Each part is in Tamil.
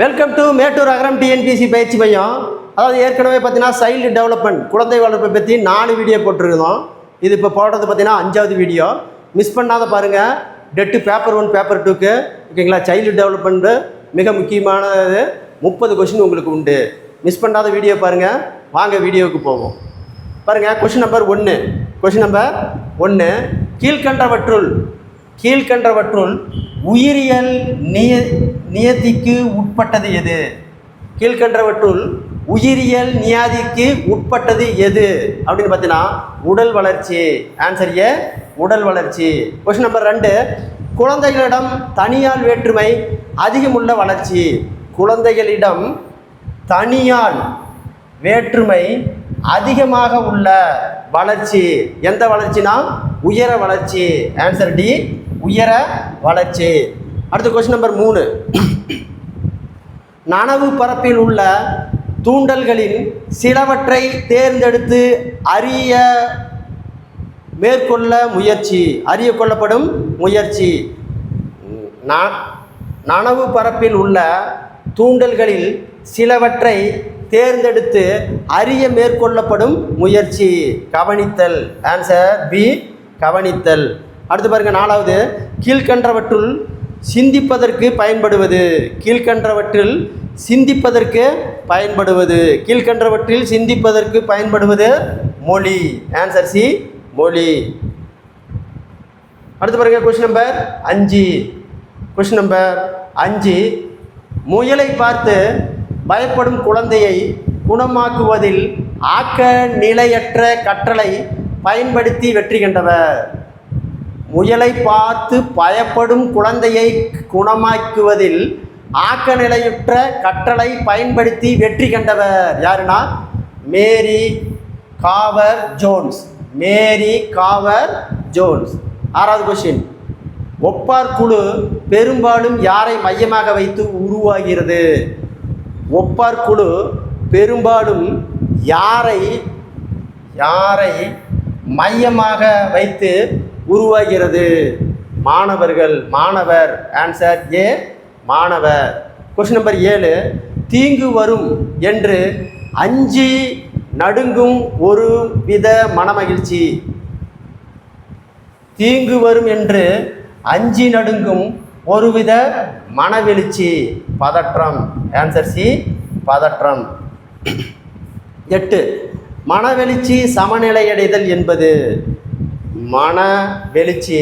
Welcome to Mettur Agaram TNPSC பயிற்சி மையம். அதாவது ஏற்கனவே பார்த்தீங்கன்னா சைல்டு டெவலப்மெண்ட் குழந்தை வளர்ப்பை பற்றி நாலு வீடியோ போட்டிருந்தோம். இது இப்போ போடுறது பார்த்தீங்கன்னா அஞ்சாவது வீடியோ மிஸ் பண்ணாத பாருங்கள் டெட்டு பேப்பர் ஒன் பேப்பர் டூக்கு ஓகேங்களா சைல்டு டெவலப்மெண்ட்டு மிக முக்கியமானது. முப்பது கொஷின் உங்களுக்கு உண்டு. மிஸ் பண்ணாத வீடியோ பாருங்கள் வாங்க வீடியோவுக்கு போவோம். பாருங்கள் கொஷின் நம்பர் ஒன்று கொஷின் நம்பர் ஒன்று கீழ்கண்டவற்றுள் கீழ்கண்டவற்றுள் உயிரியல் நிய நியதிக்கு உட்பட்டது எது? கீழ்கண்டவற்றுள் உயிரியல் நியாதிக்கு உட்பட்டது எது? அப்படின்னு பார்த்தீங்கன்னா உடல் வளர்ச்சி. ஆன்சர் ஏ உடல் வளர்ச்சி. கொஸ்டின் நம்பர் ரெண்டு குழந்தைகளிடம் தனியால் வேற்றுமை அதிகமுள்ள வளர்ச்சி. குழந்தைகளிடம் தனியால் வேற்றுமை அதிகமாக உள்ள வளர்ச்சி. எந்த வளர்ச்சினா உயர வளர்ச்சி. ஆன்சர் டி உயர வளர்ச்சி. அடுத்த கொஸ்டின் நம்பர் மூணு. நனவு பரப்பில் உள்ள தூண்டல்களின் சிலவற்றை தேர்ந்தெடுத்து அறிய மேற்கொள்ள முயற்சி. அறிய கொள்ளப்படும் முயற்சி. ந- நனவு பரப்பில் உள்ள தூண்டல்களில் சிலவற்றை தேர்ந்தெடுத்து அறிய மேற்கொள்ளப்படும் முயற்சி. கவனித்தல். ஆன்சர் பி கவனித்தல். அடுத்து பாருங்க நாலாவது. கீழ்கன்றவற்றுள் சிந்திப்பதற்கு பயன்படுவது. கீழ்கன்றவற்றில் சிந்திப்பதற்கு பயன்படுவது. கீழ்கன்றவற்றில் சிந்திப்பதற்கு பயன்படுவது மொழி. ஆன்சர் சி மொழி. அடுத்து பாருங்க கொஸ்டின் நம்பர் அஞ்சு. கொஸ்டின் நம்பர் அஞ்சு. முயலை பார்த்து பயப்படும் குழந்தையை குணமாக்குவதில் ஆக்க நிலையற்ற கற்றலை பயன்படுத்தி வெற்றி கண்டவர் முயலை பார்த்து பயப்படும் குழந்தையை குணமாக்குவதில் ஆக்க நிலையுற்ற கற்றலை பயன்படுத்தி வெற்றி கண்டவர் யாருன்னா? Mary Khawar Jones. Mary Khawar Jones. ஆறாவது கொஸ்டின் ஒப்பார் குழு பெரும்பாலும் யாரை மையமாக வைத்து உருவாகிறது? ஒப்பார் குழு பெரும்பாலும் யாரை யாரை மையமாக வைத்து உருவாகிறது. மாணவர்கள் மாணவர் ஆன்சர் ஏ மாணவர். கொஸ்டின் நம்பர் ஏழு தீங்கு வரும் என்று அஞ்சு நடுங்கும் ஒரு வித மனமகிழ்ச்சி. தீங்கு வரும் என்று அஞ்சு நடுங்கும் ஒருவித மனவெழுச்சி பதற்றம். ஆன்சர் சி பதற்றம். எட்டு மனவெழுச்சி சமநிலை அடைதல் மன வெளிச்சி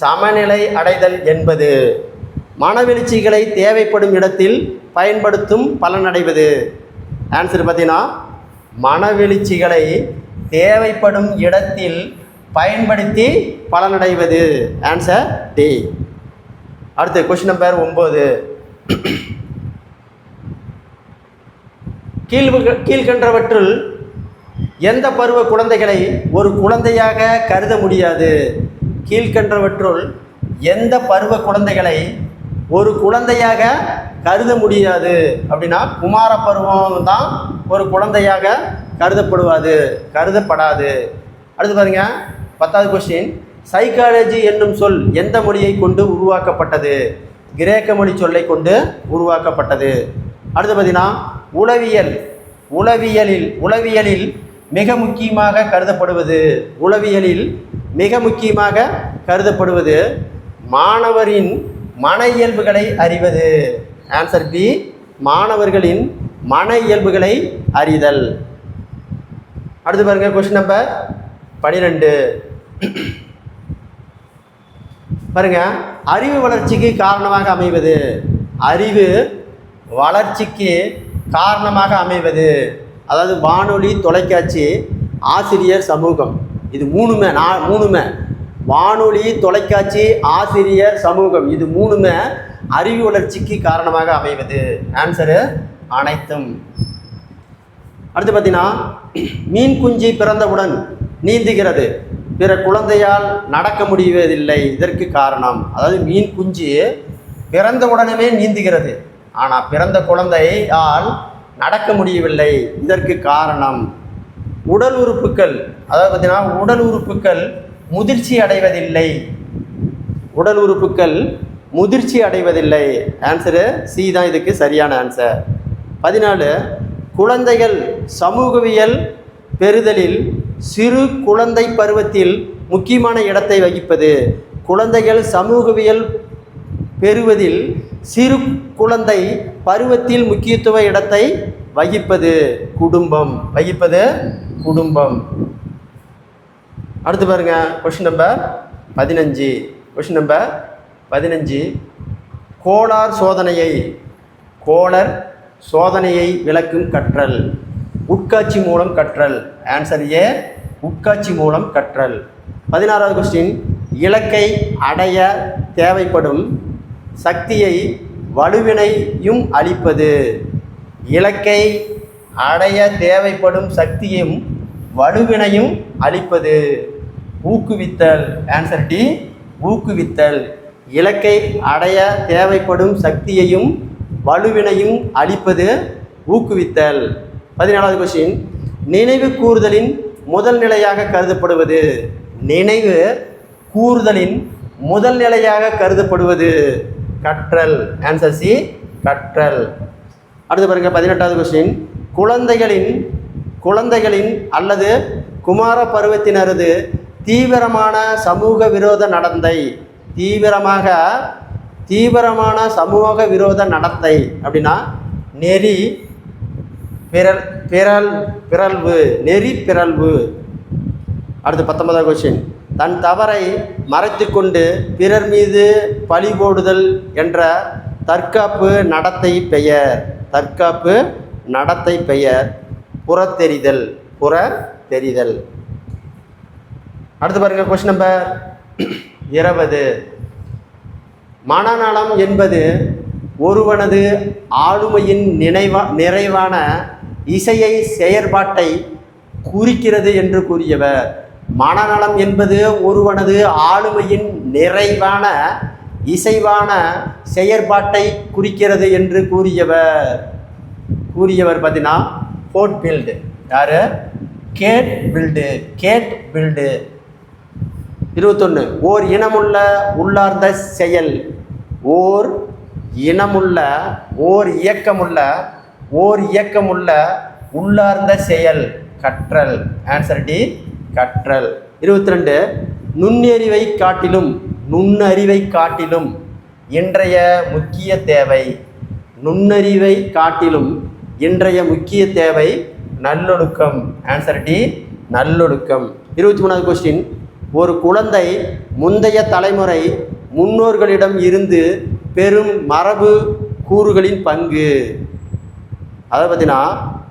சமநிலை அடைதல் என்பது. மனவெளிச்சிகளை தேவைப்படும் இடத்தில் பயன்படுத்தும் பலனடைவது. ஆன்சர் பார்த்தீங்கன்னா மனவெளிச்சிகளை தேவைப்படும் இடத்தில் பயன்படுத்தி பலனடைவது. ஆன்சர் டி அடுத்து கொஸ்டின் நம்பர் ஒம்பது கீழ் கீழ்கண்டவற்றுள் எந்த பருவ குழந்தைகளை ஒரு குழந்தையாக கருத முடியாது? கீழ்கன்றவற்றுள் எந்த பருவ குழந்தைகளை ஒரு குழந்தையாக கருத முடியாது? அப்படின்னா குமார பருவம் தான் ஒரு குழந்தையாக கருதப்படுவாது கருதப்படாது. அடுத்து பாருங்க பத்தாவது கொஸ்டின் சைக்காலஜி என்னும் சொல் எந்த மொழியை கொண்டு உருவாக்கப்பட்டது? கிரேக்க மொழி சொல்லை கொண்டு உருவாக்கப்பட்டது. அடுத்து பார்த்தீங்கன்னா உளவியல். உளவியலில் உளவியலில் மிக முக்கியமாக கருதப்படுவது உளவியலில் மிக முக்கியமாக கருதப்படுவது மாணவரின் மன இயல்புகளை அறிவது. ஆன்சர் பி மாணவர்களின் மன இயல்புகளை அறிதல். அடுத்து பாருங்க கொஸ்டின் நம்பர் பனிரெண்டு. பாருங்க அறிவு வளர்ச்சிக்கு காரணமாக அமைவது. அறிவு வளர்ச்சிக்கு காரணமாக அமைவது. அதாவது வானொலி தொலைக்காட்சி ஆசிரியர் சமூகம். இது மூணுமே நான் மூணுமே. வானொலி தொலைக்காட்சி ஆசிரியர் சமூகம். இது மூணுமே அறிவு வளர்ச்சிக்கு காரணமாக அமைவது. ஆன்சரு அனைத்தும். அடுத்து பார்த்தீங்கன்னா மீன் குஞ்சு பிறந்தவுடன் நீந்துகிறது. பிற குழந்தையால் நடக்க முடிவதில்லை. இதற்கு காரணம். அதாவது மீன் குஞ்சு பிறந்த உடனே நீந்துகிறது. ஆனால் பிறந்த குழந்தையால் நடக்க முடியவில்லை. இதற்கு காரணம் உடல் உறுப்புகள். அதாவது பார்த்தீங்கன்னா உடல் உறுப்புகள் முதிர்ச்சி அடைவதில்லை. உடல் உறுப்புகள் முதிர்ச்சி அடைவதில்லை. ஆன்சரு சி தான் இதுக்கு சரியான ஆன்சர் பதினாலு குழந்தைகள் சமூகவியல் பெறுதலில் சிறு குழந்தை பருவத்தில் முக்கியமான இடத்தை வகிப்பது. குழந்தைகள் சமூகவியல் பெறுவதில் சிறு குழந்தை பருவத்தில் முக்கியத்துவ இடத்தை வகிப்பது குடும்பம். வகிப்பது குடும்பம். அடுத்து பாருங்க கொஷின் நம்பர் பதினஞ்சு. கொஷின் நம்பர் பதினஞ்சு. கோளார் சோதனையை கோளர் சோதனையை விளக்கும் கற்றல். உட்காட்சி மூலம் கற்றல். ஆன்சர் ஏ உட்காட்சி மூலம் கற்றல். பதினாறாவது கொஸ்டின் இலக்கை அடைய தேவைப்படும் சக்தியை வலுவினையும் அளிப்பது. இலக்கை அடைய தேவைப்படும் சக்தியும் வலுவினையும் அளிப்பது. ஊக்குவித்தல். ஆன்சர் டி ஊக்குவித்தல். இலக்கை அடைய தேவைப்படும் சக்தியையும் வலுவினையும் அளிப்பது ஊக்குவித்தல். பதினாலாவது கொஸ்டின் நினைவு கூறுதலின் முதல் நிலையாக கருதப்படுவது. நினைவு கூறுதலின் முதல் நிலையாக கருதப்படுவது. கற்றல். ஆன்சர் சி கற்றல். அடுத்து பாருங்க பதினெட்டாவது கொஸ்டின் குழந்தைகளின் குழந்தைகளின் அல்லது குமார பருவத்தினரது தீவிரமான சமூக விரோத நடத்தை. தீவிரமாக தீவிரமான சமூக விரோத நடத்தை அப்படின்னா நெறி பிறல் பிறல் பிறழ்வு நெறி பிறழ்வு அடுத்து பத்தொன்பதாவது கொஸ்டின் தன் தவறை மறைத்துக்கொண்டு பிறர் மீது பழி போடுதல் என்ற தற்காப்பு நடத்தை பெயர். தற்காப்பு நடத்தை பெயர். புறத்தெரிதல் புற தெரிதல் அடுத்து பாருங்க கொஸ்டின் நம்பர் இருபது. மனநலம் என்பது ஒருவனது ஆளுமையின் நினைவா நிறைவான இசையை செயற்பாட்டை குறிக்கிறது என்று கூறியவர். மனநலம் என்பது ஒருவனது ஆளுமையின் நிறைவான இசைவான செயற்பாட்டை குறிக்கிறது என்று கூறியவர். கூறியவர் பார்த்தீங்கன்னா ஃபோர்ட் பில்டு. யார்? Gate build gate build. இருபத்தொன்று ஓர் இனமுள்ள உள்ளார்ந்த செயல். ஓர் இனமுள்ள ஓர் இயக்கமுள்ள ஓர் இயக்கமுள்ள உள்ளார்ந்த செயல் கற்றல். ஆன்சர் டி கற்றல். இருபத்தி ரெண்டு நுண்ணறிவை காட்டிலும் நுண்ணறிவை காட்டிலும் இன்றைய முக்கிய தேவை. நுண்ணறிவை காட்டிலும் இன்றைய முக்கிய தேவை நல்லொழுக்கம். ஆன்சர் டி நல்லொழுக்கம். இருபத்தி மூணாவது கொஸ்டின் ஒரு குழந்தை முந்தைய தலைமுறை முன்னோர்களிடம் இருந்து பெரும் மரபு கூறுகளின் பங்கு. அதை பார்த்தீங்கன்னா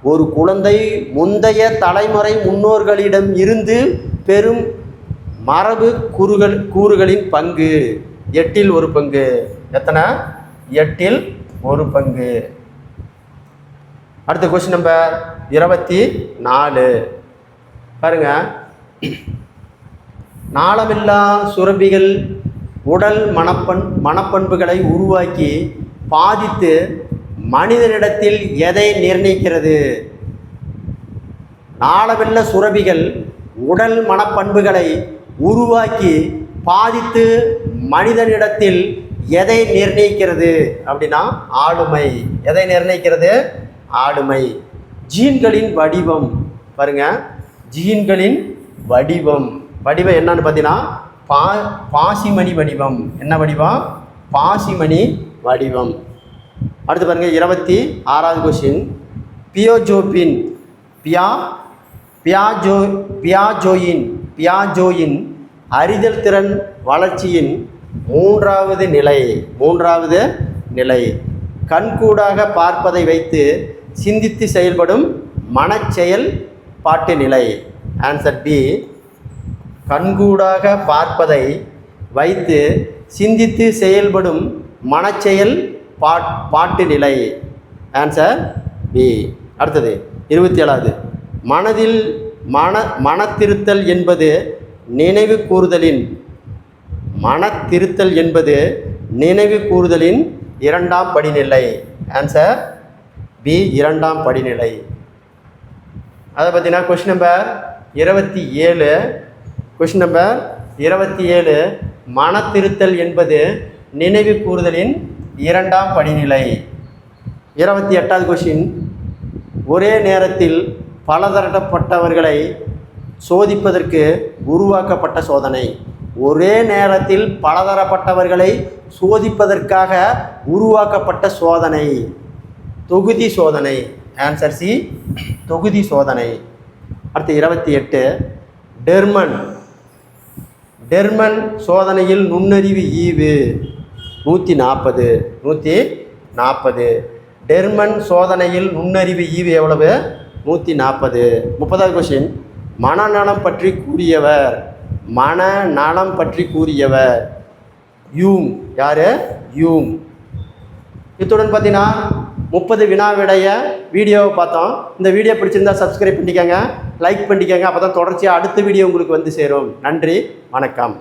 ஒரு குழந்தை முந்தைய தலைமுறை முன்னோர்களிடம் இருந்து பெரும் மரபு கூறுகள் கூறுகளின் பங்கு. எட்டில் ஒரு பங்கு. எத்தனை? எட்டில் ஒரு பங்கு. அடுத்த கொஸ்டின் நம்பர் இருபத்தி நாலு. பாருங்க. நாளமில்லா சுரபிகள் உடல் மனப்பண் மனப்பண்புகளை உருவாக்கி பாதித்து மனிதனிடத்தில் எதை நிர்ணயிக்கிறது? நாளமில்ல சுரபிகள் உடல் மனப்பண்புகளை உருவாக்கி பாதித்து மனிதனிடத்தில் எதை நிர்ணயிக்கிறது அப்படின்னா ஆளுமை. எதை நிர்ணயிக்கிறது? ஆளுமை. ஜீன்களின் வடிவம். பாருங்க. ஜீன்களின் வடிவம். வடிவம் என்னன்னு பார்த்தீங்கன்னா பா பாசிமணி வடிவம். என்ன வடிவம்? பாசிமணி வடிவம். அடுத்து பாருங்கள் இருபத்தி ஆறாவது கொஷின் பியோஜோபின் பியா பியாஜோ பியாஜோயின் பியாஜோயின் அறிதல் திறன் வளர்ச்சியின் மூன்றாவது நிலை மூன்றாவது நிலை. கண்கூடாக பார்ப்பதை வைத்து சிந்தித்து செயல்படும் மனச்செயல் பாட்டு நிலை. ஆன்சர் பி கண்கூடாக பார்ப்பதை வைத்து சிந்தித்து செயல்படும் மனச்செயல் பாட் பாட்டு நிலை. ஆன்சர் பி அடுத்தது இருபத்தி ஏழாவது. மனதில் மன மனத்திருத்தல் என்பது நினைவு கூறுதலின் மனத்திருத்தல் என்பது நினைவு கூறுதலின் இரண்டாம் படிநிலை. ஆன்சர் பி இரண்டாம் படிநிலை. அதை பார்த்தீங்கன்னா கொஷின் நம்பர் இருபத்தி ஏழு. கொஷின் நம்பர் இருபத்தி ஏழு. மனத்திருத்தல் என்பது நினைவு கூறுதலின் இரண்டாம் படிநிலை. இருபத்தி எட்டாவது கொஷின் ஒரே நேரத்தில் பலதரப்பட்டவர்களை சோதிப்பதற்கு உருவாக்கப்பட்ட சோதனை. ஒரே நேரத்தில் பலதரப்பட்டவர்களை சோதிப்பதற்காக உருவாக்கப்பட்ட சோதனை. தொகுதி சோதனை. ஆன்சர் சி தொகுதி சோதனை. அடுத்து இருபத்தி எட்டு. டெர்மன். டெர்மன் சோதனையில் நுண்ணறிவு ஈவு. நூற்றி நாற்பது நூற்றி நாற்பது டெர்மன் சோதனையில் நுண்ணறிவு ஈவு எவ்வளவு? நூற்றி நாற்பது முப்பதாவது கொஷின் மனநலம் பற்றி கூறியவர். மனநலம் பற்றி கூறியவர். யூங் யார்? யூங் இத்துடன் பார்த்தீங்கன்னா முப்பது வினாவிடைய வீடியோவை பார்த்தோம். இந்த வீடியோ பிடிச்சிருந்தா சப்ஸ்கிரைப் பண்ணிக்கோங்க லைக் பண்ணிக்கோங்க அப்போ தான் தொடர்ச்சியாக அடுத்த வீடியோ உங்களுக்கு வந்து சேரும். நன்றி வணக்கம்.